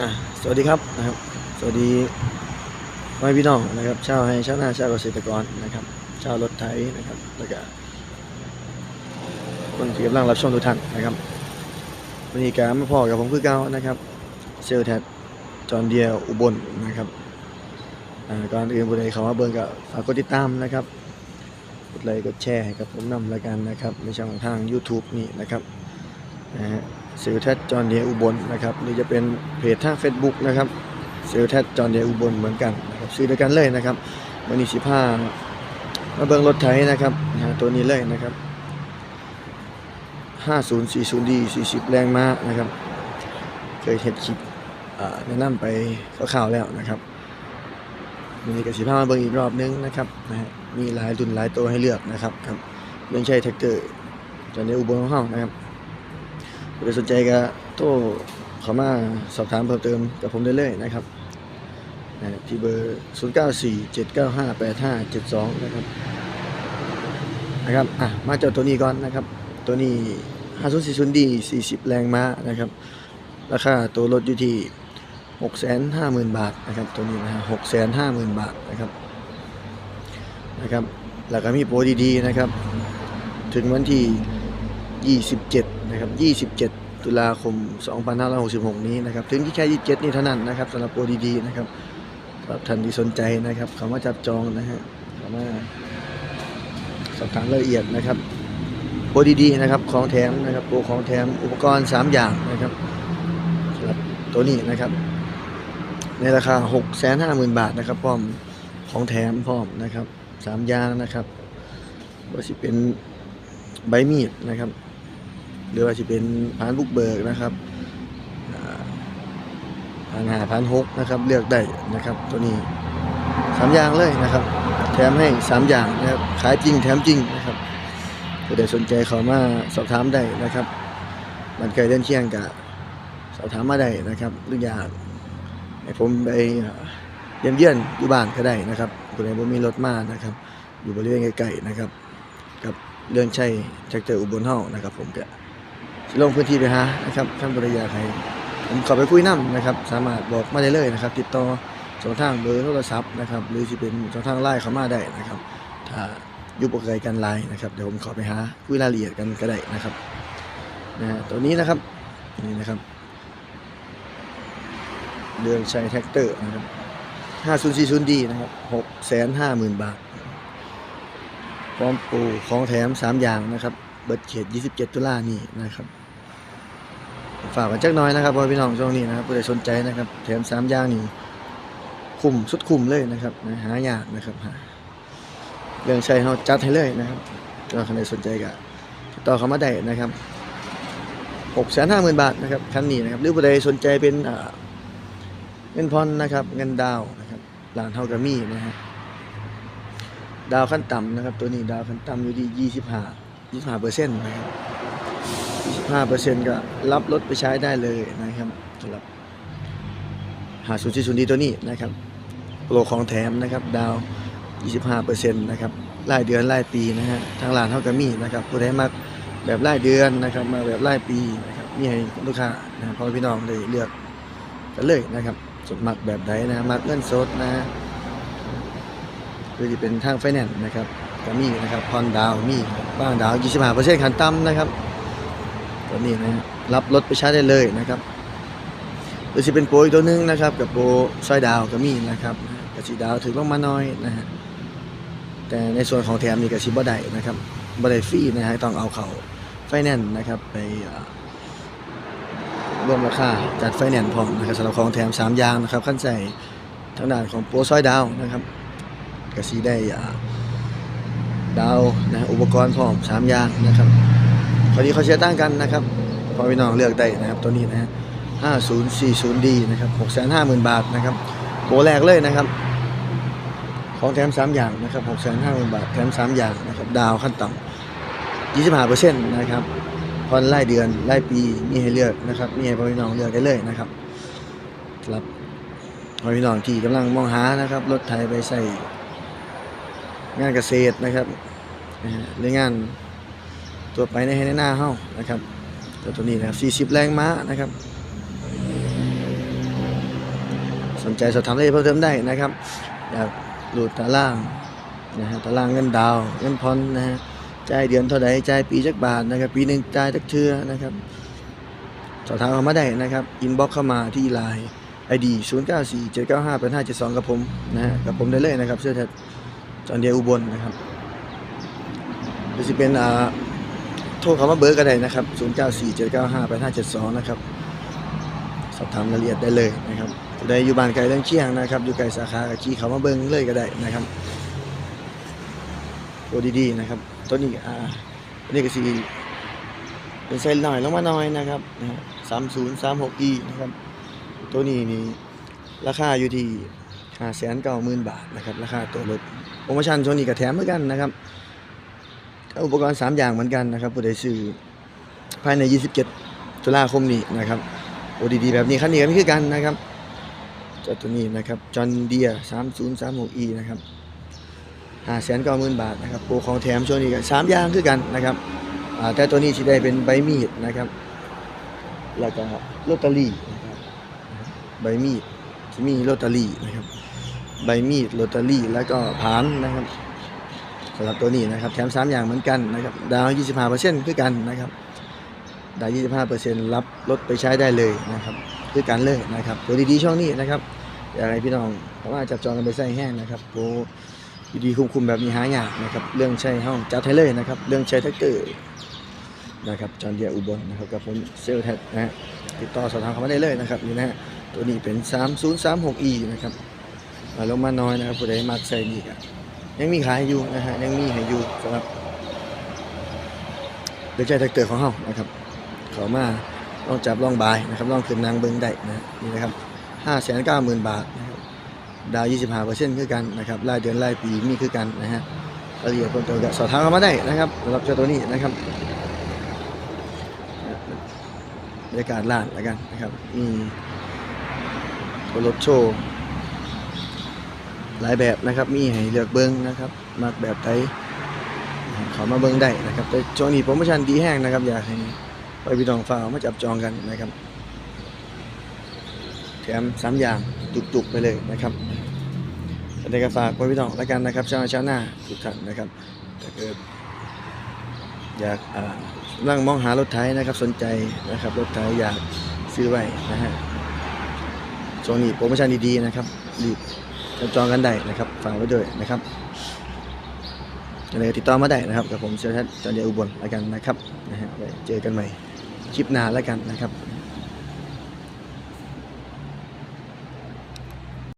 อะสวัสดีครับนะครับ สวัสดีพ่อแม่พี่น้องนะครับชาวให้ชาวนาชาวเกษตรกรนะครับชาวรถไถนะครับแล้วก็คนที่กำลังรับชมทุกท่านนะครับวันนี้การมาพอกับผมคือเก่านะครับเซลแทดจอนเดียอุบลนะครับอ่าก่อนอื่นผู้ใดเขามาเบิ่งก็ฝากกดติดตามนะครับกดไลค์กดแชร์ให้กับผมนำแล้วกันนะครับในช่องทาง YouTube นี่นะครับนะฮะ เซลแทดจอนเดียอุบลนะครับ หรือจะเป็นเพจทาง Facebook นะครับเซลแทดจอนเดียอุบลเหมือนกันนะครับซื้อด้วยกันเลยนะครับวันนี้สิบห้ามาเบิ่งรถไถนะครับนะฮะตัวนี้เลยนะครับ 5040D 40 แรงม้านะครับ เคยเห็นคลิปอ่าแนะนำไปข่าวแล้วนะครับวันนี้ก็สิบห้ามาเบิ่งอีกรอบนึงนะครับนะฮะมีหลายรุ่นหลายตัวให้เลือกนะครับครับเรื่องใช้แท็กเตอร์จอห์นเดียอุบลของเรานะครับ ใครสนใจก็โทรเข้ามาสอบถามเพิ่มเติมกับผมได้เลยนะครับที่เบอร์ 0 9 4 7 9 5 8 5 7 2 นะครับนะครับอะมาเจาตัวนี้ก่อนนะครับ ตัวนี้ 5040D 40 แรงม้านะครับ ราคาตัวรถอยู่ที่ 650,000 บาทนะครับ ตัวนี้นะฮะ650,000 บาทนะครับนะครับแล้วก็มีโปรดีๆนะครับ ถึงวันที่ 27 นะครับ 27 ตุลาคม 2566 นี้นะครับ ถึงที่แค่ 27 นี่เท่านั้นนะครับสำหรับโปรดีๆนะครับสำหรับท่านที่สนใจนะครับเขามาจับจองนะฮะเขามาสอบถามรายละเอียดนะครับโปรดีๆนะครับของแถมนะครับโปรของแถมอุปกรณ์ 3 อย่างนะครับสำหรับตัวนี้นะครับ ในราคา 650,000 บาทนะครับพร้อมของแถมพร้อมนะครับ3อย่างนะครับว่าสิเป็นใบมีดนะครับ หรือว่าจะเป็นพานบุกเบิกนะครับอาพานหาพานหกนะครับเลือกได้นะครับตัวนี้สามอย่างเลยนะครับ แถมให้สามอย่างนะครับขายจริงแถมจริงนะครับผู้ใดสนใจเขามาสอบถามได้นะครับมันไกลเดินเชียงกับสอบถามมาได้นะครับหรืออยากให้ผมไปเยี่ยมเยี่ยนอยู่บ้านก็ได้นะครับผู้ใดบ่มีรถมานะครับ อยู่บริเวณใกล้ๆนะครับ กับเรื่องใช้แท็กเตอร์อุบลเฮานะครับ ผมก็ ลงพื้นที่ไปหานะครับท่านบริยาใครผมขอไปคุยนํนะครับ สามารถบอกมาได้เลยนะครับ ติดต่อช่องทางเบอร์โทรศัพท์นะครับหรือสิเป็นช่องทางไลน์เข้ามาได้นะครับถ้าอยู่บ่ไกลกันไลน์นะครับเดี๋ยวผมขอไปหาคุยรายละเอียดกันก็ได้นะครับนะตัวนี้นะครับนี่นะครับเรื่องใช้แท็กเตอร์นะครับ 5040D นะครับ650,000 บาทพร้อมปูของแถม 3 อย่างนะครับ เบิดเขต 27 ตุลานี่นะครับฝากกันจักน้อยนะครับพ่อพี่น้องช่วงนี้นะครับผู้ใดสนใจนะครับ แถม3อย่างนี่คุ้มสุดคุ้มเลยนะครับหายากนะครับหาเรื่องใช้เขาจัดให้เลยนะครับก็ใครสนใจก็ติดต่อเขามาได้นะครับ650,000บาทนะครับคันนี้นะครับหรือผู้ใดสนใจเป็นเงินพรนะครับ เงินดาวนะครับร้านเฮาก็มีนะฮะดาวขั้นต่ำนะครับ ตัวนี้ดาวขั้นต่ำอยู่ที่ยี่สิบห้า 25 25เปอร์เซ็นต์นะครับ25เปอร์เซ็นต์ก็รับรถไปใช้ได้เลยนะครับสำหรับหาศูนย์ที่ศูนย์ดีตัวนี้นะครับโปรของแถมนะครับ ดาว 25เปอร์เซ็นต์นะครับรายเดือนรายปีนะฮะทางร้านเท่ากับมีนะครับผู้ใดมักแบบรายเดือนนะครับ มาแบบรายปีนะครับมีให้ลูกค้านะพ่อพี่น้องได้เลือกกันเลยนะครับสดมักแบบใดนะมักเงินสดนะคือจะเป็นทางไฟแนนซ์นะครับ ก็มีนะครับพรดาวมีบ้างดาว25%ขันต่ำนะครับตัวนี้นะรับรถไปใช้ได้เลยนะครับหรือจะเป็นโปรอีกตัวหนึงนะครับ กับโปรซอยดาวก็มีนะครับกระสีดาวถึงลงมาน้อยนะฮะแต่ในส่วนของแถมนี่ก็ชิบ่ได้นะครับบ่ได้ฟรีนะฮะต้องเอาเขาไฟแนนซ์นะครับไปเอ่วมราคาจัดไฟแนนซ์พร้อมนะครับสำหรับของแถมสามอย่างนะครับขั้นใส่ทางด้านของโปรซอยดาวนะครับก็สีได้อ่า ดาวนะอุปกรณ์พร้อมสามอย่างนะครับพอดีเขาเชียร์ตั้งกันนะครับพอพี่น้องเลือกได้นะครับตัวนี้นะฮะ 5040D นะครับ650,000บาทนะครับโปรแรกเลยนะครับ ของแถม3อย่างนะครับ650,000บาทแถม3อย่างนะครับดาวขั้นต่ำ25%นะครับผ่อนรายเดือนรายปีมีให้เลือกนะครับมีให้พ่อพี่น้องเลือกได้เลยนะครับรับพ่อพี่น้องที่กำลังมองหานะครับรถไถไปใส่งานเกษตรนะครับ นะฮะหรืองานตัวไปในให้ในหน้าเฮานะครับตัวตัวนี้นะครับ40 แรงม้านะครับ สนใจสอบถามรายละเอียดเพิ่มเติมได้นะครับ อยากหลุดตารางนะฮะตารางเงินดาว เงินผ่อนนะฮะจ่ายเดือนเท่าใดจ่ายปีจักบาทนะครับ ปีหนึ่งจ่ายจักเทื่อนะครับ สอบถามเข้ามาได้นะครับ อินบ็อกเข้ามาที่ไลน์ ID 0 9 4 7 9 5 8 5 7 2กับผมนะฮะกับผมได้เลยนะครับ เสื้อแทนจอนเดียอุบลนะครับ รือจะเป็นอ่าโทรเขามาเบอร์ก็ได้นะครับ 0 9 4 7 9 5 8 5 7 2 นะครับ สอบถามรายละเอียดได้เลยนะครับได้อยู่บ้านไกลเรื่องเชียงนะครับ อยู่ไกลสาขากับขี่เขามาเบิ้งเลยก็ได้นะครับตัวดีๆนะครับ ตัวนี้อ่าตัวนี้ก็สีเป็นไซส์หน่อยลงมาหน่อยนะครับสามศูนย์สามหกอีนะครับ ตัวนี้นี่ราคาอยู่ที่ห้าแสนเก้าหมื่นบาทนะครับ ราคาตัวรถโปรโมชั่นช่วงนี้ก็แถมเหมือนกันนะครับ อุปกรณ์ 3 อย่างเหมือนกันนะครับผู้ใดซื้อภายใน 27 ตุลาคมนี้นะครับโอดีๆแบบนี้คันนี้ก็มีคือกันนะครับเจ้าตัวนี้นะครับจอห์นเดีย 3036e นะครับห้าแสนเก้าหมื่นบาทนะครับโปรของแถมช่วงนี้ก็สามอย่างคือกันนะครับแต่ตัวนี้ที่ได้เป็นใบมีดนะครับ แล้วก็ลอตเตอรี่นะครับใบมีดที่มีลอตเตอรี่นะครับ ใบมีดลอตเตอรี่แล้วก็ผานนะครับ สำหรับตัวนี้นะครับแถม3อย่างเหมือนกันนะครับดาว 25%คือกันนะครับดาว 25%รับรถไปใช้ได้เลยนะครับคือกันเลยนะครับตัวดีๆช่วงนี้นะครับอยากให้พี่น้องสามารถจับจองกันไปใส่แห้งนะครับโปดีๆคุ้มๆแบบนี้หายากนะครับเรื่องใช้ห้องจัดให้เลยนะครับเรื่องใช้แท็กเตอร์นะครับจอนเดียอุบลนะครับกับผมเซลแท็นะฮะติดต่อสอบถามเขามาได้เลยนะครับนี่นะฮะตัวนี้เป็น 3036e นะครับลงมาน้อยนะครับผู้ใดมักใส่นี่ก็ ยังมีขายอยู่นะฮะยังมีให้อยู่สำหรับเด็กชายแท็กเตอร์ของเฮานะครับ ขอมาลองจับลองบายนะครับลองขึ้นนางเบิงได้นะนี่นะครับ590,000บาทนะครับดาว25%คือกันนะครับรายเดือนรายปีมีคือกันนะฮะรายละเอียดเพิ่มเติมก็สอบถามเข้ามาได้นะครับสำหรับเจ้าตัวนี้นะครับบรรยากาศร้านแล้วกันนะครับมีรถโชว์ หลายแบบนะครับ มีให้เลือกเบิ้งนะครับมักแบบไทยขามาเบิ้งได้นะครับ แต่ช่วงนี้โปรโมชั่นดีแห้งนะครับ อยากให้ไปพี่น้องฝากเอามาจับจองกันนะครับแถมสามอย่างจุกๆไปเลยนะครับในกระฝากไว้พี่น้องแล้วกันนะครับชาวชาหน้าทุกท่านนะครับถ้าเกิดอยากอ่าร่างมองหารถไถนะครับสนใจนะครับรถไถอยากซื้อไว้นะฮะช่วงนี้โปรโมชั่นดีๆนะครับรีบ จองกันได้นะครับฝากไว้ด้วยนะครับอะไรติดต่อมาได้นะครับกับผมเซียร์ทัศน์จอนเดียอุบลแล้วกันนะครับนะฮะไปเจอกันใหม่คลิปหน้าแล้วกันนะครับ